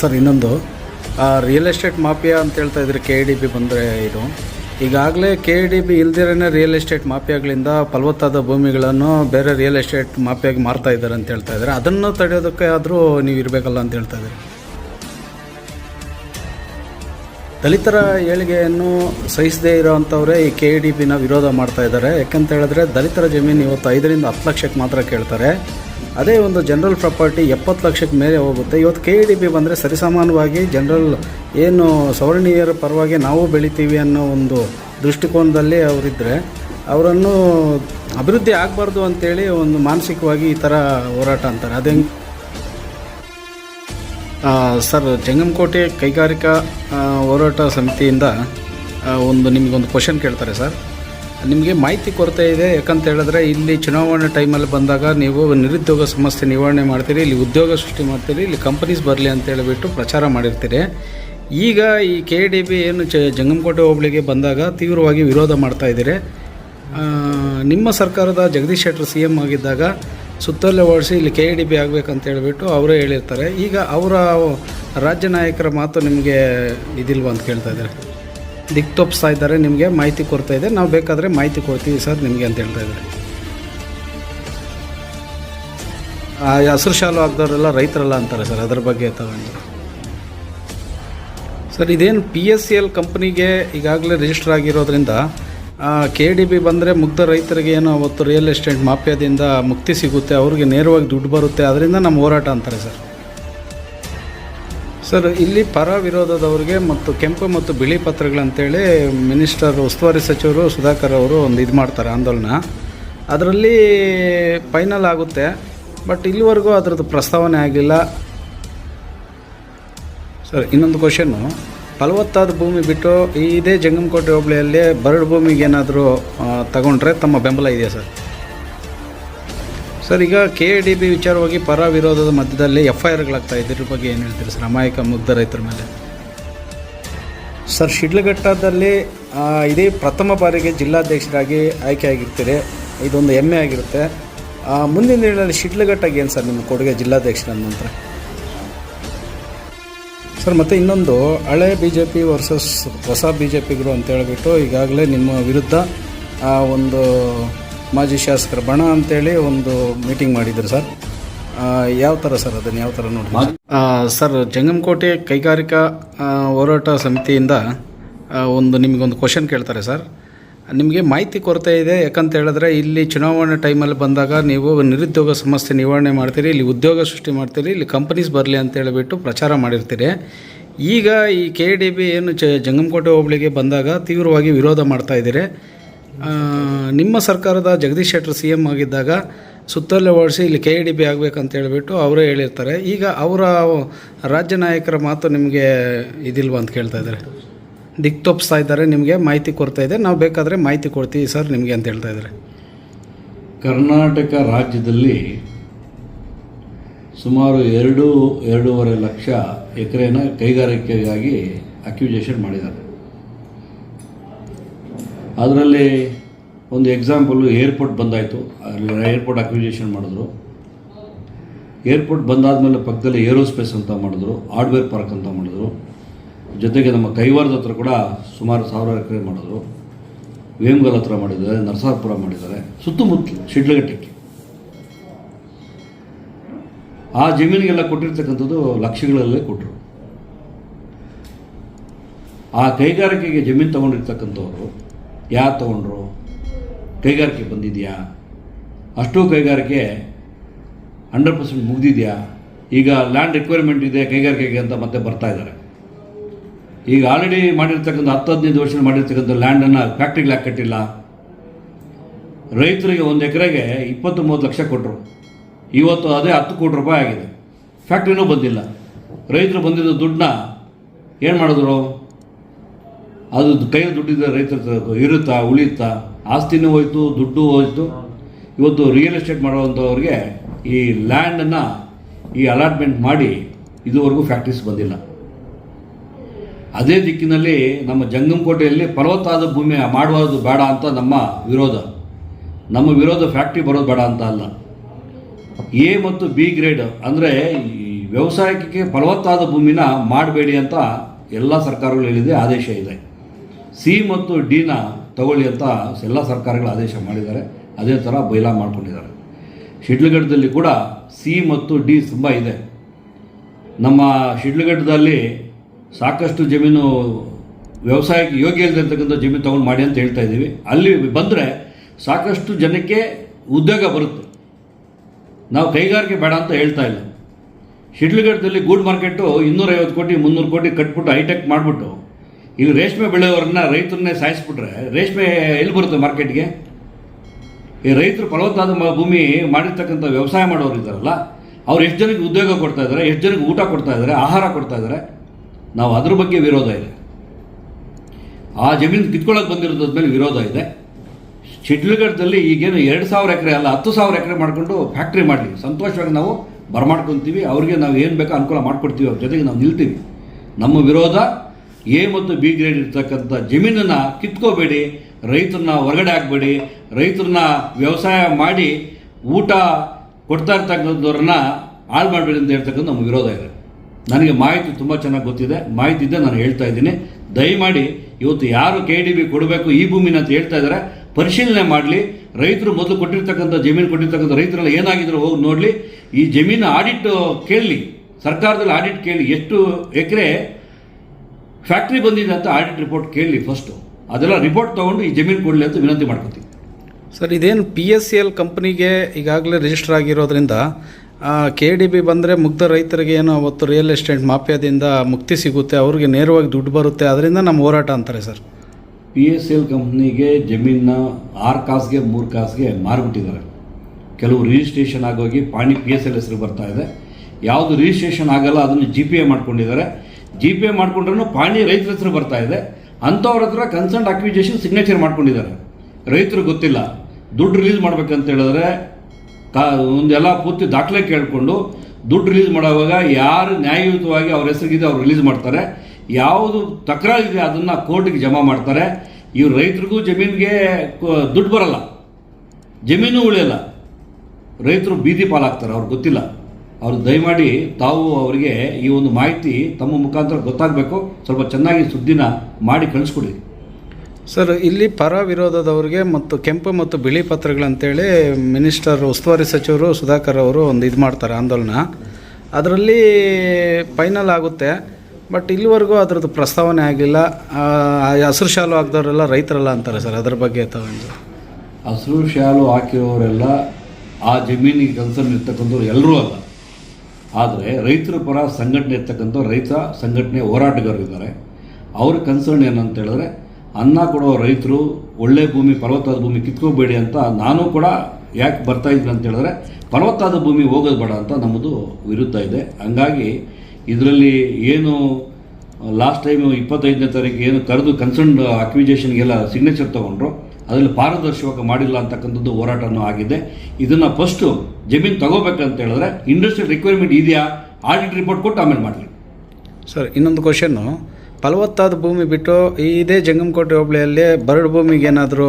Sir, ಇನ್ನೊಂದು. Real estate mafia ಅಂತ ಹೇಳ್ತಾ ಇದ್ರೆ ಕೆ ಡಿ ಬಿ ಬಂದರೆ ಇದು. ಈಗಾಗಲೇ ಕೆ ಡಿ ಬಿ ಇಲ್ದಿರೇ ರಿಯಲ್ ಎಸ್ಟೇಟ್ ಮಾಫಿಯಾಗಳಿಂದ ಫಲವತ್ತಾದ ಭೂಮಿಗಳನ್ನು ಬೇರೆ ರಿಯಲ್ ಎಸ್ಟೇಟ್ ಮಾಫಿಯಾಗಿ ಮಾರ್ತಾ ಇದ್ದಾರೆ ಅಂತ ಹೇಳ್ತಾ ಇದ್ದಾರೆ. ಅದನ್ನು ತಡೆಯೋದಕ್ಕೆ ಆದರೂ ನೀವು ಇರಬೇಕಲ್ಲ ಅಂತ ಹೇಳ್ತಾ ಇದ್ದಾರೆ. ದಲಿತರ ಏಳಿಗೆಯನ್ನು ಸಹಿಸದೇ ಇರೋವಂಥವರೇ ಈ ಕೆ ಡಿ ಬಿನ ವಿರೋಧ ಮಾಡ್ತಾ ಇದ್ದಾರೆ. ಯಾಕಂತ ಹೇಳಿದ್ರೆ ದಲಿತರ ಜಮೀನು ಇವತ್ತು ಐದರಿಂದ ಹತ್ತು ಲಕ್ಷಕ್ಕೆ ಮಾತ್ರ ಕೇಳ್ತಾರೆ. ಅದೇ ಒಂದು ಜನರಲ್ ಪ್ರಾಪರ್ಟಿ ಎಪ್ಪತ್ತು ಲಕ್ಷಕ್ಕೆ ಮೇಲೆ ಹೋಗುತ್ತೆ. ಇವತ್ತು ಕೆ ಡಿ ಬಿ ಬಂದರೆ ಸರಿಸಮಾನವಾಗಿ ಜನರಲ್ ಏನು ಸವರ್ಣೀಯರ ಪರವಾಗಿ ನಾವು ಬೆಳಿತೀವಿ ಅನ್ನೋ ಒಂದು ದೃಷ್ಟಿಕೋನದಲ್ಲಿ ಅವರಿದ್ದರೆ ಅವರನ್ನು ಅಭಿವೃದ್ಧಿ ಆಗಬಾರ್ದು ಅಂತೇಳಿ ಒಂದು ಮಾನಸಿಕವಾಗಿ ಈ ಥರ ಹೋರಾಟ ಅಂತಾರೆ. ಅದೇ ಸರ್, ಜಂಗಮಕೋಟೆ ಕೈಗಾರಿಕಾ ಹೋರಾಟ ಸಮಿತಿಯಿಂದ ಒಂದು ನಿಮಗೊಂದು ಕ್ವಶನ್ ಕೇಳ್ತಾರೆ ಸರ್. ನಿಮಗೆ ಮಾಹಿತಿ ಕೊರತೆ ಇದೆ, ಯಾಕಂತ ಹೇಳಿದ್ರೆ ಇಲ್ಲಿ ಚುನಾವಣೆ ಟೈಮಲ್ಲಿ ಬಂದಾಗ ನೀವು ನಿರುದ್ಯೋಗ ಸಮಸ್ಯೆ ನಿವಾರಣೆ ಮಾಡ್ತೀರಿ, ಇಲ್ಲಿ ಉದ್ಯೋಗ ಸೃಷ್ಟಿ ಮಾಡ್ತೀರಿ, ಇಲ್ಲಿ ಕಂಪನೀಸ್ ಬರಲಿ ಅಂತ ಹೇಳಿಬಿಟ್ಟು ಪ್ರಚಾರ ಮಾಡಿರ್ತೀರಿ. ಈಗ ಈ ಕೆ ಡಿ ಬಿ ಏನು ಚ, ಜಂಗಮಕೋಟೆ ಹೋಬಳಿಗೆ ಬಂದಾಗ ತೀವ್ರವಾಗಿ ವಿರೋಧ ಮಾಡ್ತಾ ಇದ್ದೀರಿ. ನಿಮ್ಮ ಸರ್ಕಾರದ ಜಗದೀಶ್ ಶೆಟ್ಟರ್ ಸಿ ಎಂ ಆಗಿದ್ದಾಗ ಸುತ್ತಲೇ ಓಡಿಸಿ ಇಲ್ಲಿ ಕೆ ಡಿ ಬಿ ಆಗಬೇಕಂತ ಹೇಳಿಬಿಟ್ಟು ಅವರೇ ಹೇಳಿರ್ತಾರೆ. ಈಗ ಅವರ ರಾಜ್ಯ ನಾಯಕರ ಮಾತು ನಿಮಗೆ ಇದಿಲ್ವ ಅಂತ ಕೇಳ್ತಾ ಇದ್ದಾರೆ? ದಿಕ್ ತಪ್ಪಿಸ್ತಾ ಇದ್ದಾರೆ, ನಿಮಗೆ ಮಾಹಿತಿ ಕೊಡ್ತಾ ಇದೆ. ನಾವು ಬೇಕಾದರೆ ಮಾಹಿತಿ ಕೊಡ್ತೀವಿ ಸರ್ ನಿಮಗೆ ಅಂತ ಹೇಳ್ತಾ ಇದ್ದಾರೆ. ಹಸಿರು ಶಾಲು ಹಾಕ್ದವರೆಲ್ಲ ರೈತರಲ್ಲ ಅಂತಾರೆ ಸರ್, ಅದ್ರ ಬಗ್ಗೆ ತಗೊಂಡು ಸರ್, ಇದೇನು ಪಿ ಎಸ್ ಸಿ ಎಲ್ ಕಂಪ್ನಿಗೆ ಈಗಾಗಲೇ ರಿಜಿಸ್ಟರ್ ಆಗಿರೋದ್ರಿಂದ ಕೆ ಡಿ ಬಿ ಬಂದರೆ ಮುಗ್ಧ ರೈತರಿಗೆ ಏನು ಅವತ್ತು ರಿಯಲ್ ಎಸ್ಟೇಟ್ ಮಾಫಿಯಾದಿಂದ ಮುಕ್ತಿ ಸಿಗುತ್ತೆ, ಅವ್ರಿಗೆ ನೇರವಾಗಿ ದುಡ್ಡು ಬರುತ್ತೆ, ಅದರಿಂದ ನಮ್ಮ ಹೋರಾಟ ಅಂತಾರೆ ಸರ್. ಸರ್, ಇಲ್ಲಿ ಪರ ವಿರೋಧದವ್ರಿಗೆ ಮತ್ತು ಕೆಂಪು ಮತ್ತು ಬಿಳಿ ಪತ್ರಗಳಂತೇಳಿ ಮಿನಿಸ್ಟರ್, ಉಸ್ತುವಾರಿ ಸಚಿವರು ಸುಧಾಕರ್ ಅವರು ಒಂದು ಇದು ಮಾಡ್ತಾರೆ ಆಂದೋಲನ. ಅದರಲ್ಲಿ ಫೈನಲ್ ಆಗುತ್ತೆ. ಬಟ್ ಇಲ್ಲಿವರೆಗೂ ಅದರದ್ದು ಪ್ರಸ್ತಾವನೆ ಆಗಿಲ್ಲ. ಸರ್, ಇನ್ನೊಂದು ಕ್ವಶನ್ನು ಫಲವತ್ತಾದ ಭೂಮಿ ಬಿಟ್ಟು ಇದೇ ಜಂಗಮಕೋಟೆ ಹೋಬಳಿಯಲ್ಲಿ ಬರಡು ಭೂಮಿಗೆ ಏನಾದರೂ ತಗೊಂಡ್ರೆ ತಮ್ಮ ಬೆಂಬಲ ಇದೆಯಾ ಸರ್? ಸರ್ ಈಗ ಕೆ ಡಿ ಬಿ ವಿಚಾರವಾಗಿ ಪರ ವಿರೋಧದ ಮಧ್ಯದಲ್ಲಿ ಎಫ್ ಐ ಆರ್ಗಳಾಗ್ತಾ ಇದೆ. ಇದ್ರ ಬಗ್ಗೆ ಏನು ಹೇಳ್ತೀರಿ ಸರ್? ಅಮಾಯಕ ಮುಗ್ಧ ರೈತರ ಮೇಲೆ. ಸರ್ ಶಿಡ್ಲಘಟ್ಟದಲ್ಲಿ ಇದೇ ಪ್ರಥಮ ಬಾರಿಗೆ ಜಿಲ್ಲಾಧ್ಯಕ್ಷರಾಗಿ ಆಯ್ಕೆ ಆಗಿರ್ತೀರಿ ಇದೊಂದು ಹೆಮ್ಮೆ ಆಗಿರುತ್ತೆ. ಮುಂದಿನ ದಿನಗಳಲ್ಲಿ ಶಿಡ್ಲಘಟ್ಟಗೆ ಏನು ಸರ್ ನಿಮ್ಮ ಕೊಡುಗೆ ಜಿಲ್ಲಾಧ್ಯಕ್ಷರ ನಂತರ ಸರ್ ಮತ್ತು ಇನ್ನೊಂದು ಹಳೆ ಬಿ ಜೆ ಪಿ ವರ್ಸಸ್ ಹೊಸ ಬಿ ಜೆ ಪಿಗಳು ಅಂತ ಹೇಳಿಬಿಟ್ಟು ಈಗಾಗಲೇ ನಿಮ್ಮ ವಿರುದ್ಧ ಆ ಒಂದು ಮಾಜಿ ಶಾಸಕರ ಬಣ ಅಂತೇಳಿ ಒಂದು ಮೀಟಿಂಗ್ ಮಾಡಿದ್ರು ಸರ್. ಯಾವ ಥರ ಸರ್ ಅದನ್ನು, ಯಾವ ಥರ ನೋಡಿ ಸರ್, ಜಂಗಮಕೋಟೆ ಕೈಗಾರಿಕಾ ಹೋರಾಟ ಸಮಿತಿಯಿಂದ ಒಂದು ನಿಮಗೊಂದು ಕ್ವಶನ್ ಕೇಳ್ತಾರೆ ಸರ್. ನಿಮಗೆ ಮಾಹಿತಿ ಕೊರತೆ ಇದೆ, ಯಾಕಂತ ಹೇಳಿದ್ರೆ ಇಲ್ಲಿ ಚುನಾವಣೆ ಟೈಮಲ್ಲಿ ಬಂದಾಗ ನೀವು ನಿರುದ್ಯೋಗ ಸಮಸ್ಯೆ ನಿವಾರಣೆ ಮಾಡ್ತೀರಿ, ಇಲ್ಲಿ ಉದ್ಯೋಗ ಸೃಷ್ಟಿ ಮಾಡ್ತೀರಿ, ಇಲ್ಲಿ ಕಂಪನೀಸ್ ಬರಲಿ ಅಂತ ಹೇಳಿಬಿಟ್ಟು ಪ್ರಚಾರ ಮಾಡಿರ್ತೀರಿ. ಈಗ ಈ ಕೆ ಡಿ ಬಿ ಏನು ಜಂಗಮಕೋಟೆ ಹೋಬಳಿಗೆ ಬಂದಾಗ ತೀವ್ರವಾಗಿ ವಿರೋಧ ಮಾಡ್ತಾ ಇದ್ದೀರಿ. ನಿಮ್ಮ ಸರ್ಕಾರದ ಜಗದೀಶ್ ಶೆಟ್ಟರ್ ಸಿ ಎಂ ಆಗಿದ್ದಾಗ ಸುತ್ತಲೇ ಓಡಿಸಿ ಇಲ್ಲಿ ಕೆ ಡಿ ಬಿ ಆಗಬೇಕಂತ ಹೇಳಿಬಿಟ್ಟು ಅವರೇ ಹೇಳಿರ್ತಾರೆ. ಈಗ ಅವರ ರಾಜ್ಯ ನಾಯಕರ ಮಾತು ನಿಮಗೆ ಇದಿಲ್ವ ಅಂತ ಕೇಳ್ತಾ ಇದ್ದಾರೆ. ದಿಕ್ ತೋಪಿಸ್ತಾ ಇದ್ದಾರೆ, ನಿಮಗೆ ಮಾಹಿತಿ ಕೊಡ್ತಾ ಇದೆ. ನಾವು ಬೇಕಾದರೆ ಮಾಹಿತಿ ಕೊಡ್ತೀವಿ ಸರ್ ನಿಮಗೆ ಅಂತ ಹೇಳ್ತಾ ಇದ್ದಾರೆ. ಕರ್ನಾಟಕ ರಾಜ್ಯದಲ್ಲಿ ಸುಮಾರು ಎರಡು, ಎರಡೂವರೆ ಲಕ್ಷ ಎಕರೆನ ಕೈಗಾರಿಕೆಗಾಗಿ ಅಕ್ಯುಜೇಷನ್ ಮಾಡಿದ್ದಾರೆ. ಅದರಲ್ಲಿ ಒಂದು ಎಕ್ಸಾಂಪಲು ಏರ್ಪೋರ್ಟ್ ಬಂದಾಯಿತು. ಏರ್ಪೋರ್ಟ್ ಅಕ್ವಿಜೇಷನ್ ಮಾಡಿದ್ರು. ಏರ್ಪೋರ್ಟ್ ಬಂದಾದಮೇಲೆ ಪಕ್ಕದಲ್ಲಿ ಏರೋಸ್ಪೇಸ್ ಅಂತ ಮಾಡಿದ್ರು ಹಾರ್ಡ್ವೇರ್ ಪಾರ್ಕ್ ಅಂತ ಮಾಡಿದ್ರು. ಜೊತೆಗೆ ನಮ್ಮ ಕೈವಾರದ ಹತ್ರ ಕೂಡ ಸುಮಾರು ಸಾವಿರ ಎಕರೆ ಮಾಡಿದ್ರು. ವೇಮ್ಗಲ್ ಹತ್ರ ಮಾಡಿದ್ದಾರೆ, ನರಸಾಪುರ ಮಾಡಿದ್ದಾರೆ. ಸುತ್ತಮುತ್ತಲು, ಶಿಡ್ಲಘಟ್ಟಕ್ಕೆ. ಆ ಜಮೀನಿಗೆಲ್ಲ ಕೊಟ್ಟಿರ್ತಕ್ಕಂಥದ್ದು ಲಕ್ಷಗಳಲ್ಲೇ ಕೊಟ್ಟರು ಆ ಕೈಗಾರಿಕೆಗೆ ಜಮೀನು ತಗೊಂಡಿರ್ತಕ್ಕಂಥವ್ರು ಯಾರು ತೊಗೊಂಡ್ರು? ಕೈಗಾರಿಕೆ ಬಂದಿದೆಯಾ? ಅಷ್ಟು ಕೈಗಾರಿಕೆ ಹಂಡ್ರೆಡ್ ಪರ್ಸೆಂಟ್ ಮುಗ್ದಿದೆಯಾ? ಈಗ ಲ್ಯಾಂಡ್ ರಿಕ್ವೈರ್ಮೆಂಟ್ ಇದೆ, ಕೈಗಾರಿಕೆಗೆ ಅಂತ ಮತ್ತೆ ಬರ್ತಾ ಇದ್ದಾರೆ. ಈಗ ಆಲ್ರೆಡಿ ಮಾಡಿರ್ತಕ್ಕಂಥ ಹತ್ತು, ಹದಿನೈದು ವರ್ಷ ಮಾಡಿರ್ತಕ್ಕಂಥ ಲ್ಯಾಂಡನ್ನು ಫ್ಯಾಕ್ಟ್ರಿಗೆ ಯಾಕೆ ಕಟ್ಟಿಲ್ಲ ರೈತರಿಗೆ ಒಂದು ಎಕರೆಗೆ ಇಪ್ಪತ್ತು ಮೂವತ್ತು ಲಕ್ಷ ಕೊಟ್ಟರು ಇವತ್ತು ಅದೇ ಹತ್ತು ಕೋಟಿ ರೂಪಾಯಿ ಆಗಿದೆ. ಫ್ಯಾಕ್ಟ್ರಿನೂ ಬಂದಿಲ್ಲ. ರೈತರು ಬಂದಿದ್ದ ದುಡ್ಡನ್ನ ಏನು ಮಾಡಿದ್ರು? ಅದು ಕೈಯಲ್ಲಿ ದುಡ್ಡಿದ್ದ ರೈತರ ಇರುತ್ತಾ ಉಳಿಯುತ್ತಾ ಆಸ್ತಿನೂ ಹೋಯಿತು, ದುಡ್ಡು ಹೋಯಿತು. ಇವತ್ತು ರಿಯಲ್ ಎಸ್ಟೇಟ್ ಮಾಡುವಂಥವ್ರಿಗೆ ಈ ಲ್ಯಾಂಡನ್ನು ಈ ಅಲಾಟ್ಮೆಂಟ್ ಮಾಡಿ ಇದುವರೆಗೂ ಫ್ಯಾಕ್ಟ್ರೀಸ್ ಬಂದಿಲ್ಲ. ಅದೇ ದಿಕ್ಕಿನಲ್ಲಿ ನಮ್ಮ ಜಂಗಮಕೋಟೆಯಲ್ಲಿ ಫಲವತ್ತಾದ ಭೂಮಿ ಮಾಡುವುದು ಬೇಡ ಅಂತ ನಮ್ಮ ವಿರೋಧ. ನಮ್ಮ ವಿರೋಧ ಫ್ಯಾಕ್ಟ್ರಿ ಬರೋದು ಬೇಡ ಅಂತ ಅಲ್ಲ. ಎ ಮತ್ತು ಬಿ ಗ್ರೇಡ್ ಅಂದರೆ ಈ ವ್ಯವಸಾಯಕ್ಕೆ ಫಲವತ್ತಾದ ಭೂಮಿನ ಮಾಡಬೇಡಿ ಅಂತ ಎಲ್ಲ ಸರ್ಕಾರಗಳು ಹೇಳಿದೆ ಆದೇಶ ಇದೆ. ಸಿ ಮತ್ತು ಡಿನ ತಗೊಳ್ಳಿ ಅಂತ ಎಲ್ಲ ಸರ್ಕಾರಗಳು ಆದೇಶ ಮಾಡಿದ್ದಾರೆ. ಅದೇ ಥರ ಬೈಲಾ ಮಾಡ್ಕೊಂಡಿದ್ದಾರೆ. ಶಿಡ್ಲಘಟ್ಟದಲ್ಲಿ ಕೂಡ ಸಿ ಮತ್ತು ಡಿ ತುಂಬ ಇದೆ. ನಮ್ಮ ಶಿಡ್ಲಘಟ್ಟದಲ್ಲಿ ಸಾಕಷ್ಟು ಜಮೀನು ವ್ಯವಸಾಯಕ್ಕೆ ಯೋಗ್ಯ ಇಲ್ಲದಿರ್ತಕ್ಕಂಥ ಜಮೀನು ತೊಗೊಂಡು ಮಾಡಿ ಅಂತ ಹೇಳ್ತಾ ಇದ್ದೀವಿ. ಅಲ್ಲಿ ಬಂದರೆ ಸಾಕಷ್ಟು ಜನಕ್ಕೆ ಉದ್ಯೋಗ ಬರುತ್ತೆ. ನಾವು ಕೈಗಾರಿಕೆ ಬೇಡ ಅಂತ ಹೇಳ್ತಾ ಇಲ್ಲ. ಶಿಡ್ಲಘಟ್ಟದಲ್ಲಿ ಗೂಡ್ ಮಾರ್ಕೆಟು ಇನ್ನೂರೈವತ್ತು ಕೋಟಿ, ಮುನ್ನೂರು ಕೋಟಿ ಕಟ್ಬಿಟ್ಟು ಹೈಟೆಕ್ ಮಾಡಿಬಿಟ್ಟು ಈಗ ರೇಷ್ಮೆ ಬೆಳೆಯೋರನ್ನ ರೈತರನ್ನೇ ಸಾಯಿಸ್ಬಿಟ್ರೆ ರೇಷ್ಮೆ ಎಲ್ಲಿ ಬರುತ್ತೆ ಮಾರ್ಕೆಟ್ಗೆ? ಈ ರೈತರು ಫಲವತ್ತಾದ ಭೂಮಿ ಮಾಡಿರ್ತಕ್ಕಂಥ ವ್ಯವಸಾಯ ಮಾಡೋರು ಇದ್ದಾರಲ್ಲ, ಅವ್ರು ಎಷ್ಟು ಜನಕ್ಕೆ ಉದ್ಯೋಗ ಕೊಡ್ತಾ ಇದ್ದಾರೆ ಎಷ್ಟು ಜನಕ್ಕೆ ಊಟ ಕೊಡ್ತಾ ಇದ್ದಾರೆ ಆಹಾರ ಕೊಡ್ತಾ ಇದ್ದಾರೆ ನಾವು ಅದ್ರ ಬಗ್ಗೆ ವಿರೋಧ ಇದೆ. ಆ ಜಮೀನು ಕಿತ್ಕೊಳ್ಳೋಕೆ ಬಂದಿರೋದ್ರ ಮೇಲೆ ವಿರೋಧ ಇದೆ. ಚಿಟ್ಲಗಡದಲ್ಲಿ ಈಗೇನು ಎರಡು ಸಾವಿರ ಎಕರೆ ಅಲ್ಲ, ಹತ್ತು ಸಾವಿರ ಎಕರೆ ಮಾಡಿಕೊಂಡು ಫ್ಯಾಕ್ಟ್ರಿ ಮಾಡಲಿ. ಸಂತೋಷವಾಗಿ ನಾವು ಬರಮಾಡ್ಕೊತೀವಿ, ಅವ್ರಿಗೆ ನಾವು ಏನು ಬೇಕೋ ಅನುಕೂಲ ಮಾಡಿಕೊಡ್ತೀವಿ, ಅವ್ರ ಜೊತೆಗೆ ನಾವು ನಿಲ್ತೀವಿ. ನಮ್ಮ ವಿರೋಧ ಎ ಮತ್ತು ಬಿ ಗ್ರೇಡ್ ಇರ್ತಕ್ಕಂಥ ಜಮೀನನ್ನು ಕಿತ್ಕೋಬೇಡಿ, ರೈತರನ್ನ ಹೊರಗಡೆ ಹಾಕಬೇಡಿ, ರೈತರನ್ನ ವ್ಯವಸಾಯ ಮಾಡಿ ಊಟ ಕೊಡ್ತಾ ಇರ್ತಕ್ಕಂಥವ್ರನ್ನ ಹಾಳು ಮಾಡಬೇಡಿ ಅಂತ ಹೇಳ್ತಕ್ಕಂಥ ನಮ್ಮ ವಿರೋಧ ಇದೆ. ನನಗೆ ಮಾಹಿತಿ ತುಂಬ ಚೆನ್ನಾಗಿ ಗೊತ್ತಿದೆ. ಮಾಹಿತಿ ಇದ್ದೆ ನಾನು ಹೇಳ್ತಾ ಇದ್ದೀನಿ. ದಯಮಾಡಿ ಇವತ್ತು ಯಾರು ಕೆ ಡಿ ಬಿ ಕೊಡಬೇಕು, ಈ ಭೂಮಿನ ಅಂತ ಹೇಳ್ತಾ ಇದ್ದಾರೆ, ಪರಿಶೀಲನೆ ಮಾಡಲಿ. ರೈತರು ಮೊದಲು ಕೊಟ್ಟಿರ್ತಕ್ಕಂಥ ಜಮೀನು, ಕೊಟ್ಟಿರ್ತಕ್ಕಂಥ ರೈತರೆಲ್ಲ ಏನಾಗಿದ್ರು ಹೋಗಿ ನೋಡಲಿ. ಈ ಜಮೀನು ಆಡಿಟ್ ಕೇಳಲಿ, ಸರ್ಕಾರದಲ್ಲಿ ಆಡಿಟ್ ಕೇಳಿ ಎಷ್ಟು ಎಕರೆ ಫ್ಯಾಕ್ಟ್ರಿ ಬಂದಿದೆ ಅಂತ ಆಡಿಟ್ ರಿಪೋರ್ಟ್ ಕೇಳಲಿ ಫಸ್ಟು ಅದೆಲ್ಲ ರಿಪೋರ್ಟ್ ತೊಗೊಂಡು ಈ ಜಮೀನು ಕೊಡಲಿ ಅಂತ ವಿನಂತಿ ಮಾಡ್ಕೊತೀವಿ. ಸರ್ ಇದೇನು ಪಿ ಎಸ್ ಸಿ ಎಲ್ ಕಂಪ್ನಿಗೆ ಈಗಾಗಲೇ ರಿಜಿಸ್ಟರ್ ಆಗಿರೋದ್ರಿಂದ ಕೆ ಡಿ ಬಿ ಬಂದರೆ ಮುಗ್ಧ ರೈತರಿಗೆ ಏನೋ ಅವತ್ತು ರಿಯಲ್ ಎಸ್ಟೇಟ್ ಮಾಫಿಯಾದಿಂದ ಮುಕ್ತಿ ಸಿಗುತ್ತೆ ಅವ್ರಿಗೆ ನೇರವಾಗಿ ದುಡ್ಡು ಬರುತ್ತೆ ಅದರಿಂದ ನಮ್ಮ ಹೋರಾಟ ಅಂತಾರೆ ಸರ್. ಪಿ ಎಸ್ ಎಲ್ ಕಂಪ್ನಿಗೆ ಜಮೀನ ಆರು ಕಾಸಿಗೆ ಮೂರು ಕಾಸಿಗೆ ಮಾರಿಬಿಟ್ಟಿದ್ದಾರೆ. ಕೆಲವು ರಿಜಿಸ್ಟ್ರೇಷನ್ ಆಗೋಗಿ ಪಾಣಿ ಪಿ ಎಸ್ ಎಲ್ ಹೆಸರು ಬರ್ತಾ ಇದೆ. ಯಾವುದು ರಿಜಿಸ್ಟ್ರೇಷನ್ ಆಗಲ್ಲ ಅದನ್ನು ಜಿ ಪಿ ಎ ಮಾಡ್ಕೊಂಡಿದ್ದಾರೆ. ಜಿ ಪೇ ಮಾಡಿಕೊಂಡ್ರೂ ಪಾಣಿ ರೈತರ ಹೆಸರು ಬರ್ತಾ ಇದೆ. ಅಂಥವ್ರ ಹತ್ರ ಕನ್ಸರ್ಟ್ ಅಕ್ವಿಜೇಷನ್ ಸಿಗ್ನೇಚರ್ ಮಾಡ್ಕೊಂಡಿದ್ದಾರೆ. ರೈತರು ಗೊತ್ತಿಲ್ಲ. ದುಡ್ಡು ರಿಲೀಸ್ ಮಾಡ್ಬೇಕಂತ ಹೇಳಿದ್ರೆ ಕಾ, ಒಂದೆಲ್ಲ ಪೂರ್ತಿ ದಾಖಲೆ ಕೇಳಿಕೊಂಡು ದುಡ್ಡು ರಿಲೀಸ್ ಮಾಡುವಾಗ ಯಾರು ನ್ಯಾಯಯುತವಾಗಿ ಅವ್ರ ಹೆಸರಿಗಿದೆ ಅವ್ರು ರಿಲೀಸ್ ಮಾಡ್ತಾರೆ. ಯಾವುದು ತಕರಾರಿದೆ ಅದನ್ನು ಕೋರ್ಟಿಗೆ ಜಮಾ ಮಾಡ್ತಾರೆ. ಇವ್ರು ರೈತರಿಗೂ ಜಮೀನಿಗೆ ದುಡ್ಡು ಬರಲ್ಲ. ಜಮೀನು ಉಳಿಯಲ್ಲ. ರೈತರು ಬೀದಿ ಪಾಲಾಗ್ತಾರೆ ಅವ್ರಿಗೆ ಗೊತ್ತಿಲ್ಲ. ಅವ್ರು ದಯಮಾಡಿ ತಾವು ಅವರಿಗೆ ಈ ಒಂದು ಮಾಹಿತಿ ತಮ್ಮ ಮುಖಾಂತರ ಗೊತ್ತಾಗಬೇಕು. ಸ್ವಲ್ಪ ಚೆನ್ನಾಗಿ ಸುದ್ದಿನ ಮಾಡಿ ಕಳಿಸ್ಕೊಡಿ. ಸರ್ ಇಲ್ಲಿ ಪರ ವಿರೋಧದವ್ರಿಗೆ ಮತ್ತು ಕೆಂಪು ಮತ್ತು ಬಿಳಿ ಪತ್ರಗಳಂತೇಳಿ ಮಿನಿಸ್ಟರ್ ಉಸ್ತುವಾರಿ ಸಚಿವರು ಸುಧಾಕರ್ ಅವರು ಒಂದು ಇದು ಮಾಡ್ತಾರೆ ಆಂದೋಲನ. ಅದರಲ್ಲಿ ಫೈನಲ್ ಆಗುತ್ತೆ. ಬಟ್ ಇಲ್ಲಿವರೆಗೂ ಅದ್ರದ್ದು ಪ್ರಸ್ತಾವನೆ ಆಗಿಲ್ಲ. ಹಸಿರು ಶಾಲು ಹಾಕಿದವರೆಲ್ಲ ರೈತರಲ್ಲ ಅಂತಾರೆ ಸರ್ ಅದ್ರ ಬಗ್ಗೆ ತಗೊಂಡು ಹಸಿರು ಶಾಲು ಹಾಕಿರೋರೆಲ್ಲ ಆ ಜಮೀನಿಗೆ ಕೆಲಸ ಇರ್ತಕ್ಕಂಥವ್ರು ಎಲ್ಲರೂ ಅಲ್ಲ. ಆದರೆ ರೈತರ ಪರ ಸಂಘಟನೆ ಇರ್ತಕ್ಕಂಥ ರೈತ ಸಂಘಟನೆ ಹೋರಾಟಗಾರರಿದ್ದಾರೆ ಅವ್ರ ಕನ್ಸರ್ನ್ ಏನಂತ ಹೇಳಿದ್ರೆ, ಅನ್ನ ಕೊಡೋ ರೈತರು ಒಳ್ಳೆ ಭೂಮಿ, ಫಲವತ್ತಾದ ಭೂಮಿ ಕಿತ್ಕೋಬೇಡಿ ಅಂತ ನಾನು ಕೂಡ ಯಾಕೆ ಬರ್ತಾ ಇದ್ದೀನಿ ಅಂತ ಹೇಳಿದ್ರೆ, ಫಲವತ್ತಾದ ಭೂಮಿ ಹೋಗೋದು ಬೇಡ ಅಂತ ನಮ್ಮದು ವಿರುದ್ಧ ಇದೆ. ಹಂಗಾಗಿ ಇದರಲ್ಲಿ ಏನು ಲಾಸ್ಟ್ ಟೈಮು ಇಪ್ಪತ್ತೈದನೇ ತಾರೀಕು ಏನು ಕರೆದು ಕನ್ಸರ್ನ್ ಅಕ್ವಿಜೇಷನ್ಗೆಲ್ಲ ಸಿಗ್ನೇಚರ್ ತೊಗೊಂಡ್ರು, ಅದರಲ್ಲಿ ಪಾರದರ್ಶಕ ಮಾಡಿಲ್ಲ ಅಂತಕ್ಕಂಥದ್ದು ಹೋರಾಟನೂ ಆಗಿದೆ. ಇದನ್ನು ಫಸ್ಟು ಜಮೀನು ತಗೋಬೇಕಂತ ಹೇಳಿದ್ರೆ ಇಂಡಸ್ಟ್ರಿಯಲ್ ರಿಕ್ವೈರ್ಮೆಂಟ್ ಇದೆಯಾ? ಆಡಿಟ್ ರಿಪೋರ್ಟ್ ಕೊಟ್ಟು ಆಮೇಲೆ ಮಾಡಲಿ. ಸರ್ ಇನ್ನೊಂದು ಕ್ವಶನ್ನು ಫಲವತ್ತಾದ ಭೂಮಿ ಬಿಟ್ಟು ಇದೇ ಜಂಗಮಕೋಟೆ ಹೋಬಳಿಯಲ್ಲಿ ಬರಡು ಭೂಮಿಗೆ ಏನಾದರೂ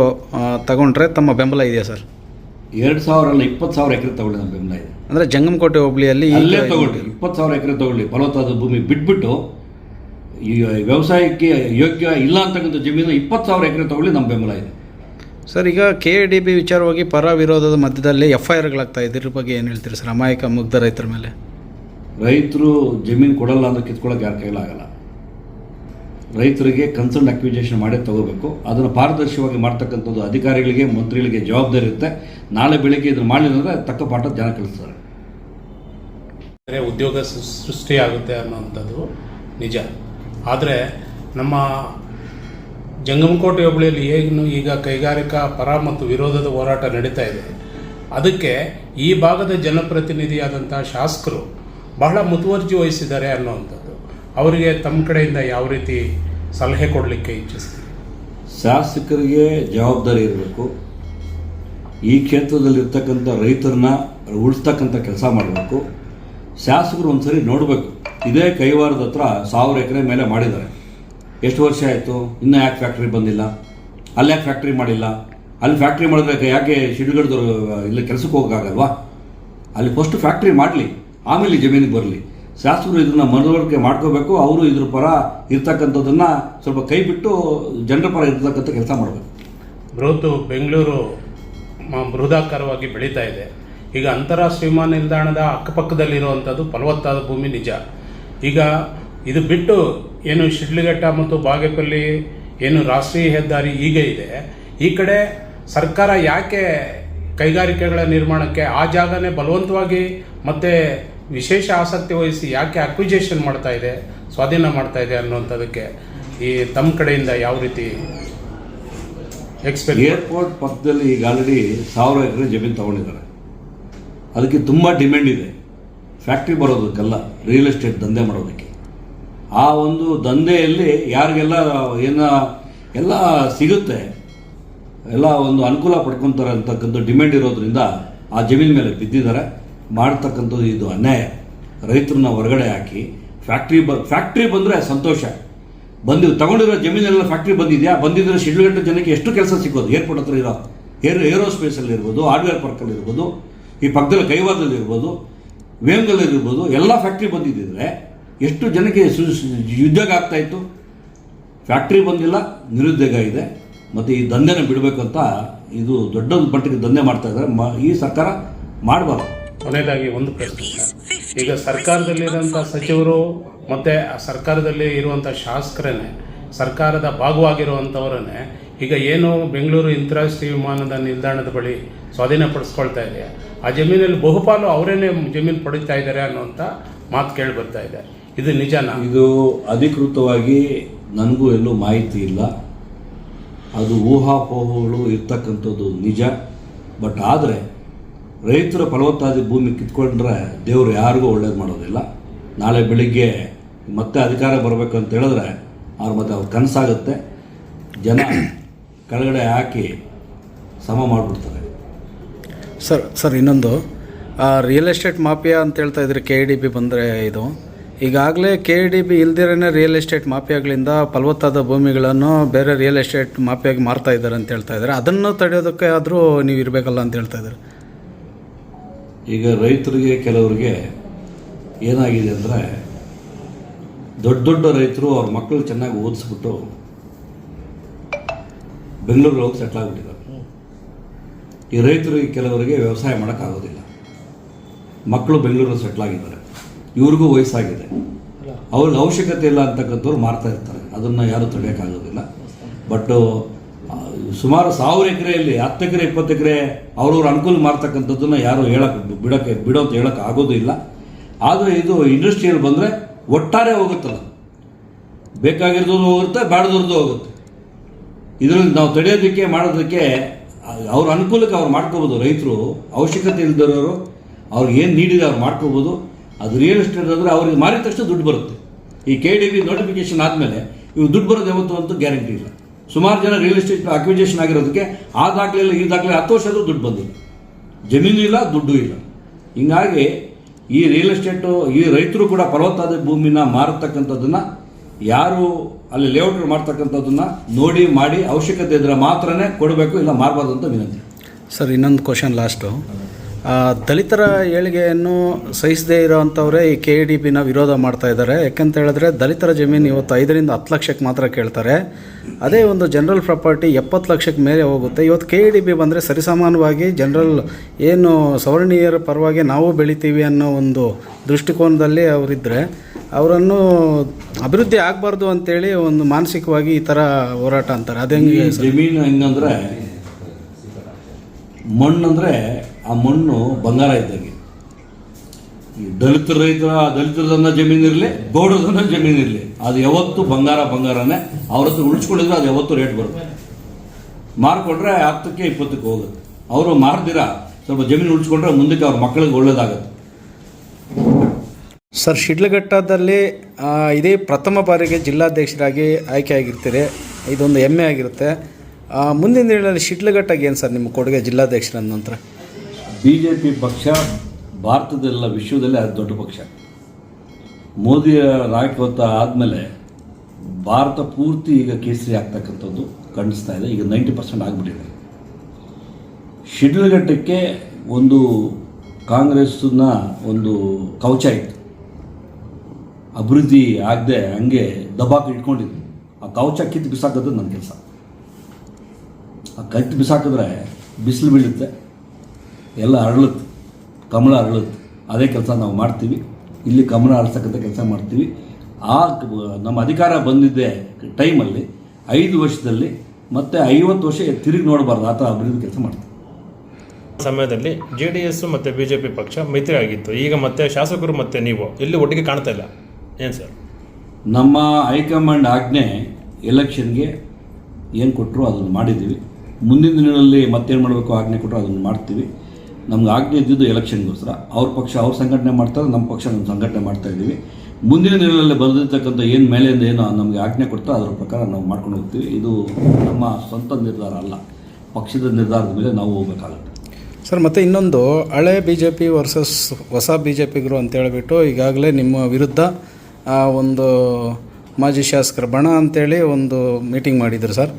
ತಗೊಂಡ್ರೆ ತಮ್ಮ ಬೆಂಬಲ ಇದೆಯಾ ಸರ್? ಎರಡು ಸಾವಿರ ಅಲ್ಲ ಇಪ್ಪತ್ತು ಸಾವಿರ ಎಕರೆ ತಗೊಳ್ಳಿ ನಮ್ಮ ಬೆಂಬಲ ಇದೆ. ಅಂದರೆ ಜಂಗಮಕೋಟೆ ಹೋಬಳಿಯಲ್ಲಿ ಅಲ್ಲೇ ತಗೊಳ್ಳಿ ಇಪ್ಪತ್ತು ಸಾವಿರ ಎಕರೆ ತಗೊಳ್ಳಿ. ಫಲವತ್ತಾದ ಭೂಮಿ ಬಿಟ್ಬಿಟ್ಟು ಈ ವ್ಯವಸಾಯಕ್ಕೆ ಯೋಗ್ಯ ಇಲ್ಲ ಅಂತಕ್ಕಂಥ ಜಮೀನು ಇಪ್ಪತ್ತು ಸಾವಿರ ಎಕರೆ ತಗೊಳ್ಳಿ ನಮ್ಮ ಬೆಂಬಲ ಇದೆ. ಸರ್ ಈಗ ಕೆ ಡಿ ಬಿ ವಿಚಾರವಾಗಿ ಪರ ವಿರೋಧದ ಮಧ್ಯದಲ್ಲಿ ಎಫ್ ಐ ಆರ್ಗಳಾಗ್ತಾ ಇದೆ. ಇದ್ರ ಬಗ್ಗೆ ಏನು ಹೇಳ್ತೀರಿ ಸರ್? ಅಮಾಯಕ ಮುಗ್ಧ ರೈತರ ಮೇಲೆ. ರೈತರು ಜಮೀನು ಕೊಡಲ್ಲ ಅಂದ್ರೆ ಕಿತ್ಕೊಳ್ಳೋಕೆ ಯಾರ ಕೈಲಾಗಲ್ಲ ರೈತರಿಗೆ ಕನ್ಸರ್ನ್ ಅಕ್ವಿಜೇಷನ್ ಮಾಡಿ ತಗೋಬೇಕು. ಅದನ್ನು ಪಾರದರ್ಶಕವಾಗಿ ಮಾಡ್ತಕ್ಕಂಥದ್ದು ಅಧಿಕಾರಿಗಳಿಗೆ ಮಂತ್ರಿಗಳಿಗೆ ಜವಾಬ್ದಾರಿ ಇರುತ್ತೆ. ನಾಳೆ ಬೆಳಿಗ್ಗೆ ಇದನ್ನು ಮಾಡಲಿಲ್ಲ ಅಂದರೆ ತಕ್ಕ ಪಾಠ ಜನ ಕಲಿಸ್ತಾರೆ. ಬೇರೆ ಉದ್ಯೋಗ ಸೃಷ್ಟಿಯಾಗುತ್ತೆ ಅನ್ನೋವಂಥದ್ದು ನಿಜ. ಆದರೆ ನಮ್ಮ ಜಂಗಮಕೋಟೆ ಹೋಬಳಿಯಲ್ಲಿ ಏನು ಈಗ ಕೈಗಾರಿಕಾ ಪರ ಮತ್ತು ವಿರೋಧದ ಹೋರಾಟ ನಡೀತಾ ಇದೆ. ಅದಕ್ಕೆ ಈ ಭಾಗದ ಜನಪ್ರತಿನಿಧಿಯಾದಂಥ ಶಾಸಕರು ಬಹಳ ಮುತುವರ್ಜಿ ವಹಿಸಿದ್ದಾರೆ ಅನ್ನುವಂಥದ್ದು. ಅವರಿಗೆ ತಮ್ಮ ಕಡೆಯಿಂದ ಯಾವ ರೀತಿ ಸಲಹೆ ಕೊಡಲಿಕ್ಕೆ ಇಚ್ಛಿಸ್ತೀವಿ ಶಾಸಕರಿಗೆ ಜವಾಬ್ದಾರಿ ಇರಬೇಕು. ಈ ಕ್ಷೇತ್ರದಲ್ಲಿರ್ತಕ್ಕಂಥ ರೈತರನ್ನ ಉಳಿಸ್ತಕ್ಕಂಥ ಕೆಲಸ ಮಾಡಬೇಕು. ಶಾಸಕರು ಒಂದ್ಸರಿ ನೋಡಬೇಕು. ಇದೇ ಕೈವಾರದ ಹತ್ರ ಸಾವಿರ ಎಕರೆ ಮೇಲೆ ಮಾಡಿದ್ದಾರೆ. ಎಷ್ಟು ವರ್ಷ ಆಯಿತು? ಇನ್ನೂ ಯಾಕೆ ಫ್ಯಾಕ್ಟ್ರಿ ಬಂದಿಲ್ಲ? ಅಲ್ಲಿ ಯಾಕೆ ಫ್ಯಾಕ್ಟ್ರಿ ಮಾಡಿಲ್ಲ? ಅಲ್ಲಿ ಫ್ಯಾಕ್ಟ್ರಿ ಮಾಡಿದ್ರೆ ಯಾಕೆ ಶಿಡ್ಗಡ್ದವ್ರು ಇಲ್ಲಿ ಕೆಲಸಕ್ಕೆ ಹೋಗೋಕ್ಕಾಗಲ್ವಾ? ಅಲ್ಲಿ ಫಸ್ಟ್ ಫ್ಯಾಕ್ಟ್ರಿ ಮಾಡಲಿ, ಆಮೇಲೆ ಜಮೀನಿಗೆ ಬರಲಿ. ಶಾಸಕರು ಇದನ್ನು ಮನವರಿಕೆ ಮಾಡ್ಕೋಬೇಕು, ಅವರು ಇದ್ರ ಪರ ಇರ್ತಕ್ಕಂಥದ್ದನ್ನು ಸ್ವಲ್ಪ ಕೈ ಬಿಟ್ಟು ಜನರ ಪರ ಇರ್ತಕ್ಕಂಥ ಕೆಲಸ ಮಾಡಬೇಕು. ಬೃಹತ್ ಬೆಂಗಳೂರು ಬೃಹದಾಕಾರವಾಗಿ ಬೆಳೀತಾ ಇದೆ. ಈಗ ಅಂತಾರಾಷ್ಟ್ರೀಯ ವಿಮಾನ ನಿಲ್ದಾಣದ ಅಕ್ಕಪಕ್ಕದಲ್ಲಿರುವಂಥದ್ದು ಫಲವತ್ತಾದ ಭೂಮಿ ನಿಜ. ಈಗ ಇದು ಬಿಟ್ಟು ಏನು ಶಿಡ್ಲಘಟ್ಟ ಮತ್ತು ಬಾಗೇಪಲ್ಲಿ ಏನು ರಾಷ್ಟ್ರೀಯ ಹೆದ್ದಾರಿ ಈಗ ಇದೆ, ಈ ಕಡೆ ಸರ್ಕಾರ ಯಾಕೆ ಕೈಗಾರಿಕೆಗಳ ನಿರ್ಮಾಣಕ್ಕೆ ಆ ಜಾಗನೇ ಬಲವಂತವಾಗಿ ಮತ್ತೆ ವಿಶೇಷ ಆಸಕ್ತಿ ವಹಿಸಿ ಯಾಕೆ ಅಕ್ವಿಜೇಷನ್ ಮಾಡ್ತಾ ಇದೆ, ಸ್ವಾಧೀನ ಮಾಡ್ತಾ ಇದೆ ಅನ್ನುವಂಥದ್ದಕ್ಕೆ ಈ ತಮ್ಮ ಕಡೆಯಿಂದ ಯಾವ ರೀತಿ ಏರ್ಪೋರ್ಟ್ ಪಕ್ಕದಲ್ಲಿ ಈಗ ಆಲ್ರೆಡಿ ಸಾವಿರ ಎಕರೆ ಜಮೀನು ತಗೊಂಡಿದ್ದಾರೆ. ಅದಕ್ಕೆ ತುಂಬ ಡಿಮ್ಯಾಂಡ್ ಇದೆ. ಫ್ಯಾಕ್ಟ್ರಿ ಬರೋದಕ್ಕೆಲ್ಲ ರಿಯಲ್ ಎಸ್ಟೇಟ್ ದಂಧೆ ಮಾಡೋದಕ್ಕೆ. ಆ ಒಂದು ದಂಧೆಯಲ್ಲಿ ಯಾರಿಗೆಲ್ಲ ಏನ ಎಲ್ಲ ಸಿಗುತ್ತೆ, ಎಲ್ಲ ಒಂದು ಅನುಕೂಲ ಪಡ್ಕೊತಾರೆ ಅಂತಕ್ಕಂಥ ಡಿಮ್ಯಾಂಡ್ ಇರೋದ್ರಿಂದ ಆ ಜಮೀನ್ ಮೇಲೆ ಬಿದ್ದಿದ್ದಾರೆ. ಮಾಡ್ತಕ್ಕಂಥದ್ದು ಇದು ಅನ್ಯಾಯ. ರೈತರನ್ನ ಹೊರಗಡೆ ಹಾಕಿ ಫ್ಯಾಕ್ಟ್ರಿ ಬ ಫ್ಯಾಕ್ಟ್ರಿ ಬಂದರೆ ಸಂತೋಷ. ಬಂದು ತಗೊಂಡಿರೋ ಜಮೀನೆಲ್ಲ ಫ್ಯಾಕ್ಟ್ರಿ ಬಂದಿದೆಯಾ? ಬಂದಿದ್ದರೆ ಶಿಡ್ಲಘಟ್ಟ ಜನಕ್ಕೆ ಎಷ್ಟು ಕೆಲಸ ಸಿಗೋದು ಏರ್ಪೋರ್ಟ್ ಹತ್ರ ಇರೋ, ಏರ್ ಏರೋಸ್ಪೇಸಲ್ಲಿ ಇರ್ಬೋದು ಹಾರ್ಡ್ವೇರ್ ಪಾರ್ಕಲ್ಲಿ ಇರ್ಬೋದು, ಈ ಪಕ್ಕದಲ್ಲಿ ಕೈವಾರದಲ್ಲಿ ಇರ್ಬೋದು ವೇಮ್ಗಲ್ಲಿ ಇರ್ಬೋದು, ಎಲ್ಲ ಫ್ಯಾಕ್ಟ್ರಿ ಬಂದಿದ್ದಿದ್ರೆ ಎಷ್ಟು ಜನಕ್ಕೆ ಸು- ಉದ್ಯೋಗ ಆಗ್ತಾ ಇತ್ತು? ಫ್ಯಾಕ್ಟ್ರಿ ಬಂದಿಲ್ಲ, ನಿರುದ್ಯೋಗ ಇದೆ. ಮತ್ತು ಈ ದಂಧೆನ ಬಿಡಬೇಕು ಅಂತ ಇದು ದೊಡ್ಡ ಮಟ್ಟಿಗೆ ದಂಧೆ ಮಾಡ್ತಾ ಇದ್ದಾರೆ. ಮ ಈ ಸರ್ಕಾರ ಮಾಡಬಾರ್ದು. ಕೊನೆಯದಾಗಿ ಒಂದು ಪ್ರಶ್ನೆ. ಈಗ ಸರ್ಕಾರದಲ್ಲಿರುವಂಥ ಸಚಿವರು ಮತ್ತೆ ಆ ಸರ್ಕಾರದಲ್ಲಿ ಇರುವಂಥ ಶಾಸಕರನ್ನೇ ಸರ್ಕಾರದ ಭಾಗವಾಗಿರುವಂಥವರನ್ನೇ ಈಗ ಏನು ಬೆಂಗಳೂರು ಅಂತಾರಾಷ್ಟ್ರೀಯ ವಿಮಾನದ ನಿಲ್ದಾಣದ ಬಳಿ ಸ್ವಾಧೀನಪಡಿಸ್ಕೊಳ್ತಾ ಇದೆ ಆ ಜಮೀನಲ್ಲಿ ಬಹುಪಾಲು ಅವರೇನೆ ಜಮೀನು ಪಡಿತಾ ಇದ್ದಾರೆ ಅನ್ನುವಂಥ ಮಾತು ಕೇಳಿ ಬರ್ತಾ ಇದೆ. ಇದು ನಿಜನಾ? ಇದು ಅಧಿಕೃತವಾಗಿ ನನಗೂ ಎಲ್ಲೂ ಮಾಹಿತಿ ಇಲ್ಲ. ಅದು ಊಹಾಪೋಹಗಳು ಇರ್ತಕ್ಕಂಥದ್ದು ನಿಜ. ಬಟ್ ಆದರೆ ರೈತರ ಫಲವತ್ತಾದ ಭೂಮಿ ಕಿತ್ಕೊಂಡ್ರೆ ದೇವರು ಯಾರಿಗೂ ಒಳ್ಳೇದು ಮಾಡೋದಿಲ್ಲ. ನಾಳೆ ಬೆಳಿಗ್ಗೆ ಮತ್ತೆ ಅಧಿಕಾರ ಬರಬೇಕು ಅಂತ ಹೇಳಿದ್ರೆ ಅವ್ರ ಮತ್ತೆ ಅವ್ರ ಕನಸಾಗುತ್ತೆ. ಜನ ಕೆಳಗಡೆ ಹಾಕಿ ಸಮ ಮಾಡಿಬಿಡ್ತಾರೆ. ಸರ್ ಸರ್ ಇನ್ನೊಂದು. ರಿಯಲ್ ಎಸ್ಟೇಟ್ ಮಾಫಿಯಾ ಅಂತ ಹೇಳ್ತಾ ಇದ್ರಿ ಕೆ ಡಿ ಬಿ ಬಂದರೆ ಇದು. ಈಗಾಗಲೇ ಕೆ ಡಿ ಬಿ ಇಲ್ದಿರೇ ರಿಯಲ್ ಎಸ್ಟೇಟ್ ಮಾಫಿಯಾಗಳಿಂದ ಫಲವತ್ತಾದ ಭೂಮಿಗಳನ್ನು ಬೇರೆ ರಿಯಲ್ ಎಸ್ಟೇಟ್ ಮಾಫಿಯಾಗಿ ಮಾರ್ತಾ ಇದ್ದಾರೆ ಅಂತ ಹೇಳ್ತಾ ಇದ್ದಾರೆ. ಅದನ್ನು ತಡೆಯೋದಕ್ಕೆ ಆದರೂ ನೀವು ಇರಬೇಕಲ್ಲ ಅಂತ ಹೇಳ್ತಾ ಇದ್ದಾರೆ. ಈಗ ರೈತರಿಗೆ ಕೆಲವರಿಗೆ ಏನಾಗಿದೆ ಅಂದರೆ ದೊಡ್ಡ ದೊಡ್ಡ ರೈತರು ಅವ್ರ ಮಕ್ಕಳು ಚೆನ್ನಾಗಿ ಓದಿಸ್ಬಿಟ್ಟು ಬೆಂಗಳೂರಿಗೆ ಹೋಗಿ ಸೆಟ್ಲ್ ಆಗಿಬಿಟ್ಟಿದ್ದಾರೆ. ಈ ರೈತರಿಗೆ ಕೆಲವರಿಗೆ ವ್ಯವಸಾಯ ಮಾಡೋಕ್ಕಾಗೋದಿಲ್ಲ. ಮಕ್ಕಳು ಬೆಂಗಳೂರಲ್ಲಿ ಸೆಟ್ಲ್ ಆಗಿದ್ದಾರೆ. ಇವ್ರಿಗೂ ವಯಸ್ಸಾಗಿದೆ. ಅವ್ರಿಗೆ ಅವಶ್ಯಕತೆ ಇಲ್ಲ ಅಂತಕ್ಕಂಥವ್ರು ಮಾರ್ತಾ ಇರ್ತಾರೆ. ಅದನ್ನು ಯಾರೂ ತಡೆಯೋಕ್ಕಾಗೋದಿಲ್ಲ ಬಟ್ ಸುಮಾರು ಸಾವಿರ ಎಕರೆಯಲ್ಲಿ ಹತ್ತು ಎಕರೆ ಇಪ್ಪತ್ತು ಎಕರೆ ಅವ್ರವ್ರ ಅನುಕೂಲ ಮಾಡ್ತಕ್ಕಂಥದ್ದನ್ನು ಯಾರು ಹೇಳಕ್ಕೆ ಬಿಡೋಕ್ಕೆ ಬಿಡೋ ಅಂತ ಹೇಳಕ್ಕೆ ಆಗೋದು ಇಲ್ಲ. ಆದರೆ ಇದು ಇಂಡಸ್ಟ್ರಿಯಲ್ಲಿ ಬಂದರೆ ಒಟ್ಟಾರೆ ಹೋಗುತ್ತಲ್ಲ. ಬೇಕಾಗಿರೋದು ಹೋಗುತ್ತೆ ಬೇಡದ್ರದ್ದು ಹೋಗುತ್ತೆ. ಇದರಲ್ಲಿ ನಾವು ತಡೆಯೋದಕ್ಕೆ ಮಾಡೋದಕ್ಕೆ ಅವ್ರ ಅನುಕೂಲಕ್ಕೆ ಅವ್ರು ಮಾಡ್ಕೋಬೋದು. ರೈತರು ಅವಶ್ಯಕತೆ ಇಲ್ದಿರೋರು ಅವ್ರಿಗೆ ಏನು ನೀಡಿದೆ ಅವ್ರು ಮಾಡ್ಕೋಬೋದು. ಅದು ರಿಯಲ್ ಎಸ್ಟೇಟ್ ಅಂದರೆ ಅವ್ರಿಗೆ ಮಾರಿದ ತಕ್ಷಣ ದುಡ್ಡು ಬರುತ್ತೆ. ಈ ಕೆ ಡಿ ಬಿ ನೋಟಿಫಿಕೇಶನ್ ಆದಮೇಲೆ ಇವು ದುಡ್ಡು ಬರೋದು ಯಾವತ್ತು ಅಂತೂ ಗ್ಯಾರಂಟಿ ಇಲ್ಲ. ಸುಮಾರು ಜನ ರಿಯಲ್ ಎಸ್ಟೇಟ್ ಅಕ್ವಿಜೇಷನ್ ಆಗಿರೋದಕ್ಕೆ ಆ ದಾಖಲೆ ಇಲ್ಲ ಈ ದಾಖಲೆ ಹತ್ತು ವರ್ಷದ ದುಡ್ಡು ಬಂದಿಲ್ಲ. ಜಮೀನು ಇಲ್ಲ, ದುಡ್ಡು ಇಲ್ಲ. ಹಿಂಗಾಗಿ ಈ ರಿಯಲ್ ಎಸ್ಟೇಟು ಈ ರೈತರು ಕೂಡ ಫಲವತ್ತಾದ ಭೂಮಿನ ಮಾರತಕ್ಕಂಥದ್ದನ್ನು ಯಾರು ಅಲ್ಲಿ ಲೇಔಟ್ ಮಾಡ್ತಕ್ಕಂಥದ್ದನ್ನು ನೋಡಿ, ಮಾಡಿ ಅವಶ್ಯಕತೆ ಇದ್ದರೆ ಮಾತ್ರನೇ ಕೊಡಬೇಕು ಇಲ್ಲ ಮಾರಬಾರ್ದು ಅಂತ ವಿನಂತಿ. ಸರ್, ಇನ್ನೊಂದು ಕ್ವಶನ್ ಲಾಸ್ಟು ದಲಿತರ ಏಳಿಗೆಯನ್ನು ಸಹಿಸದೇ ಇರೋವಂಥವರೇ ಈ ಕೆ ಡಿ ಪಿನ ವಿರೋಧ ಮಾಡ್ತಾ ಇದ್ದಾರೆ. ಯಾಕಂತ ಹೇಳಿದ್ರೆ ದಲಿತರ ಜಮೀನು ಇವತ್ತು ಐದರಿಂದ ಹತ್ತು ಲಕ್ಷಕ್ಕೆ ಮಾತ್ರ ಕೇಳ್ತಾರೆ. ಅದೇ ಒಂದು ಜನರಲ್ ಪ್ರಾಪರ್ಟಿ ಎಪ್ಪತ್ತು ಲಕ್ಷಕ್ಕೆ ಮೇಲೆ ಹೋಗುತ್ತೆ. ಇವತ್ತು ಕೆ ಡಿ ಪಿ ಬಂದರೆ ಸರಿಸಮಾನವಾಗಿ ಜನರಲ್ ಏನು ಸವರ್ಣೀಯರ ಪರವಾಗಿ ನಾವು ಬೆಳಿತೀವಿ ಅನ್ನೋ ಒಂದು ದೃಷ್ಟಿಕೋನದಲ್ಲಿ ಅವರಿದ್ದರೆ ಅವರನ್ನು ಅಭಿವೃದ್ಧಿ ಆಗಬಾರ್ದು ಅಂತೇಳಿ ಒಂದು ಮಾನಸಿಕವಾಗಿ ಈ ಥರ ಹೋರಾಟ ಅಂತಾರೆ. ಅದೇ ಜಮೀನು ಹೆಂಗಂದ್ರೆ ಮಣ್ಣಂದ್ರೆ ಆ ಮಣ್ಣು ಬಂಗಾರ ಇದ್ದಂಗೆ. ಈ ದಲಿತ ರೈತರ ದಲಿತರದನ್ನ ಜಮೀನಿರಲಿ ಗೌಡರದನ್ನ ಜಮೀನಿರಲಿ ಅದು ಯಾವತ್ತು ಬಂಗಾರ ಬಂಗಾರನೇ. ಅವ್ರ ಹತ್ರ ಉಳಿಸ್ಕೊಂಡಿದ್ರೆ ಅದು ಯಾವತ್ತು ರೇಟ್ ಬರುತ್ತೆ. ಮಾರ್ಕೊಂಡ್ರೆ ಹತ್ತಕ್ಕೆ ಇಪ್ಪತ್ತಕ್ಕೆ ಹೋಗುತ್ತೆ. ಅವರು ಮಾರ್ದಿರ ಸ್ವಲ್ಪ ಜಮೀನು ಉಳಿಸ್ಕೊಂಡ್ರೆ ಮುಂದಕ್ಕೆ ಅವ್ರ ಮಕ್ಕಳಿಗೆ ಒಳ್ಳೇದಾಗುತ್ತೆ. ಸರ್, ಶಿಡ್ಲಘಟ್ಟದಲ್ಲಿ ಇದೇ ಪ್ರಥಮ ಬಾರಿಗೆ ಜಿಲ್ಲಾಧ್ಯಕ್ಷರಾಗಿ ಆಯ್ಕೆ ಆಗಿರ್ತೀರಿ ಇದೊಂದು ಹೆಮ್ಮೆ ಆಗಿರುತ್ತೆ. ಮುಂದಿನ ದಿನಗಳಲ್ಲಿ ಶಿಡ್ಲಘಟ್ಟಗೆ ಏನು ಸರ್ ನಿಮ್ಮ ಕೊಡುಗೆ ಜಿಲ್ಲಾಧ್ಯಕ್ಷರ ನಂತರ? ಬಿ ಜೆ ಪಿ ಪಕ್ಷ ಭಾರತದಲ್ಲ ವಿಶ್ವದಲ್ಲೇ ಅತಿ ದೊಡ್ಡ ಪಕ್ಷ. ಮೋದಿಯ ನಾಯಕತ್ವ ಆದಮೇಲೆ ಭಾರತ ಪೂರ್ತಿ ಈಗ ಕೇಸರಿ ಆಗ್ತಕ್ಕಂಥದ್ದು ಕಾಣಿಸ್ತಾ ಇದೆ. ಈಗ ನೈಂಟಿ ಪರ್ಸೆಂಟ್ ಆಗಿಬಿಟ್ಟಿದೆ. ಶಿಡ್ಲಘಟ್ಟಕ್ಕೆ ಒಂದು ಕಾಂಗ್ರೆಸ್ನ ಒಂದು ಕವಚ ಇತ್ತು. ಅಭಿವೃದ್ಧಿ ಆಗದೆ ಹಂಗೆ ದಬಾಕ ಇಟ್ಕೊಂಡಿದ್ವಿ ಆ ಕವಚ ಕಿತ್ತು ಬಿಸಾಕೋದು ನನ್ನ ಕೆಲಸ. ಆ ಕತ್ತು ಬಿಸಾಕಿದ್ರೆ ಬಿಸಿಲು ಬೀಳುತ್ತೆ. ಎಲ್ಲ ಅರಳುತ್ತೆ. ಕಮಲ ಅರಳುತ್ತೆ. ಅದೇ ಕೆಲಸ ನಾವು ಮಾಡ್ತೀವಿ. ಇಲ್ಲಿ ಕಮಲ ಅರಳ್ತಕ್ಕಂಥ ಕೆಲಸ ಮಾಡ್ತೀವಿ. ಆ ನಮ್ಮ ಅಧಿಕಾರ ಬಂದಿದ್ದೆ ಟೈಮಲ್ಲಿ ಐದು ವರ್ಷದಲ್ಲಿ ಮತ್ತೆ ಐವತ್ತು ವರ್ಷ ತಿರುಗಿ ನೋಡಬಾರ್ದು ಆ ಥರ ಅಭಿವೃದ್ಧಿ ಕೆಲಸ ಮಾಡ್ತೀವಿ. ಸಮಯದಲ್ಲಿ ಜೆ ಡಿ ಎಸ್ ಮತ್ತು ಬಿ ಜೆ ಪಿ ಪಕ್ಷ ಮೈತ್ರಿ ಆಗಿತ್ತು ಈಗ ಮತ್ತೆ ಶಾಸಕರು ಮತ್ತು ನೀವು. ಇಲ್ಲಿ ಒಟ್ಟಿಗೆ ಕಾಣ್ತಾ ಇಲ್ಲ. ಏನು ಸರ್? ನಮ್ಮ ಹೈಕಮಾಂಡ್ ಆಜ್ಞೆ ಎಲೆಕ್ಷನ್ಗೆ ಏನು ಕೊಟ್ಟರು ಅದನ್ನು ಮಾಡಿದ್ದೀವಿ. ಮುಂದಿನ ದಿನಗಳಲ್ಲಿ ಮತ್ತೇನು ಮಾಡಬೇಕು ಆಜ್ಞೆ ಕೊಟ್ಟರು ಅದನ್ನು ಮಾಡ್ತೀವಿ. ನಮ್ಗೆ ಆಜ್ಞೆ ಇದ್ದಿದ್ದು ಎಲೆಕ್ಷನ್ಗೋಸ್ಕರ. ಅವ್ರ ಪಕ್ಷ ಅವ್ರ ಸಂಘಟನೆ ಮಾಡ್ತಾರೆ ನಮ್ಮ ಪಕ್ಷ ನಮ್ಮ ಸಂಘಟನೆ ಮಾಡ್ತಾ ಇದ್ದೀವಿ. ಮುಂದಿನ ದಿನಗಳಲ್ಲಿ ಬರೆದಿರ್ತಕ್ಕಂಥ ಏನು ಮೇಲೆಯಿಂದ ಏನು ನಮಗೆ ಆಜ್ಞೆ ಕೊಡ್ತಾ ಅದರ ಪ್ರಕಾರ ನಾವು ಮಾಡ್ಕೊಂಡು ಹೋಗ್ತೀವಿ. ಇದು ನಮ್ಮ ಸ್ವಂತ ನಿರ್ಧಾರ ಅಲ್ಲ. ಪಕ್ಷದ ನಿರ್ಧಾರದ ಮೇಲೆ ನಾವು ಹೋಗಬೇಕಾಗುತ್ತೆ. ಸರ್ ಮತ್ತು ಇನ್ನೊಂದು ಹಳೆ ಬಿ ಜೆ ಪಿ ವರ್ಸಸ್ ಹೊಸ ಬಿ ಜೆ ಪಿಗರು ಅಂತ ಹೇಳಿಬಿಟ್ಟು ಈಗಾಗಲೇ ನಿಮ್ಮ ವಿರುದ್ಧ ಒಂದು ಮಾಜಿ ಶಾಸಕರ ಬಣ ಅಂತೇಳಿ ಒಂದು ಮೀಟಿಂಗ್ ಮಾಡಿದ್ರು ಸರ್.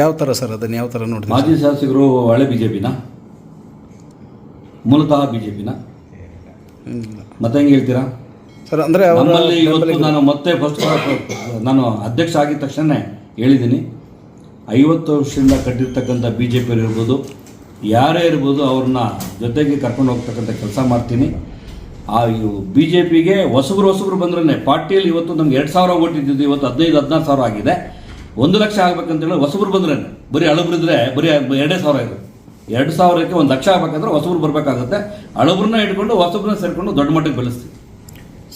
ಯಾವ ಥರ ಸರ್ ಅದನ್ನು? ಯಾವ ಥರ ನೋಡಿದ್ರಿ ಮಾಜಿ ಶಾಸಕರು ಹಳೆ ಬಿ ಜೆ ಪಿನ ಮೂಲತಃ ಬಿ ಜೆ ಪಿನ ಮತ್ತೆ ಹೆಂಗೆ ಹೇಳ್ತೀರಾ? ಸರ್ ಅಂದರೆ ನಮ್ಮಲ್ಲಿ ಇವತ್ತು ನಾನು ಮತ್ತೆ ಫಸ್ಟ್ ನಾನು ಅಧ್ಯಕ್ಷ ಆಗಿದ ತಕ್ಷಣ ಹೇಳಿದ್ದೀನಿ. ಐವತ್ತು ವರ್ಷದಿಂದ ಕಟ್ಟಿರ್ತಕ್ಕಂಥ ಬಿ ಜೆ ಪಿಯವರು ಇರ್ಬೋದು ಯಾರೇ ಇರ್ಬೋದು ಅವ್ರನ್ನ ಜೊತೆಗೆ ಕರ್ಕೊಂಡು ಹೋಗ್ತಕ್ಕಂಥ ಕೆಲಸ ಮಾಡ್ತೀನಿ. ಆ ಬಿ ಜೆ ಪಿಗೆ ಹೊಸಬ್ರು ಹೊಸಬ್ರು ಬಂದ್ರೆ ಪಾರ್ಟಿಯಲ್ಲಿ ಇವತ್ತು ನಮ್ಗೆ ಎರಡು ಸಾವಿರ ಓಟ್ ಇದ್ದಿದ್ದು ಇವತ್ತು ಹದಿನೈದು ಹದಿನಾರು ಸಾವಿರ ಆಗಿದೆ. ಒಂದು ಲಕ್ಷ ಆಗ್ಬೇಕಂತೇಳಿ ಹೊಸಬ್ರು ಬಂದ್ರೆ ಬರೀ ಹಳಬ್ರಿದ್ರೆ ಬರೀ ಎರಡೇ ಸಾವಿರ ಇದೆ ಎರಡು ಸಾವಿರಕ್ಕೆ ಒಂದು ಲಕ್ಷ ಆಗ್ಬೇಕಂದ್ರೆ ಹೊಸಬ್ರು ಬರಬೇಕಾಗುತ್ತೆ. ಹಳಬ್ರನ್ನ ಇಟ್ಕೊಂಡು ಹೊಸಬ್ರನ್ನ ಸೇರಿಕೊಂಡು ದೊಡ್ಡ ಮಟ್ಟಕ್ಕೆ ಬೆಳೆಸ್ತೀವಿ.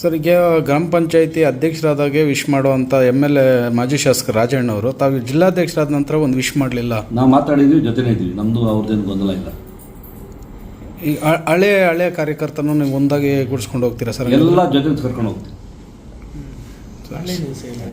ಸರ್ ಈಗ ಗ್ರಾಮ ಪಂಚಾಯಿತಿ ಅಧ್ಯಕ್ಷರಾದಾಗೆ ವಿಶ್ ಮಾಡುವಂಥ ಎಂ ಎಲ್ ಎ ಮಾಜಿ ಶಾಸಕ ರಾಜಣ್ಣವರು ತಾವು ಜಿಲ್ಲಾಧ್ಯಕ್ಷರಾದ ನಂತರ ಒಂದು ವಿಶ್ ಮಾಡಲಿಲ್ಲ? ನಾವು ಮಾತಾಡಿದ್ವಿ ಜೊತೆನೇ ಇದ್ವಿ. ನಮ್ಮದು ಅವ್ರದ್ದೇನು ಗೊಂದಲ ಇಲ್ಲ. ಈ ಹ- ಹಳೆ ಹಳೆ ಕಾರ್ಯಕರ್ತನೂ ನೀವು ಒಂದಾಗಿ ಗುಡಿಸ್ಕೊಂಡು ಹೋಗ್ತೀರಾ ಸರ್? ಎಲ್ಲ ಜೊತೆ ಕರ್ಕೊಂಡು ಹೋಗ್ತೀವಿ.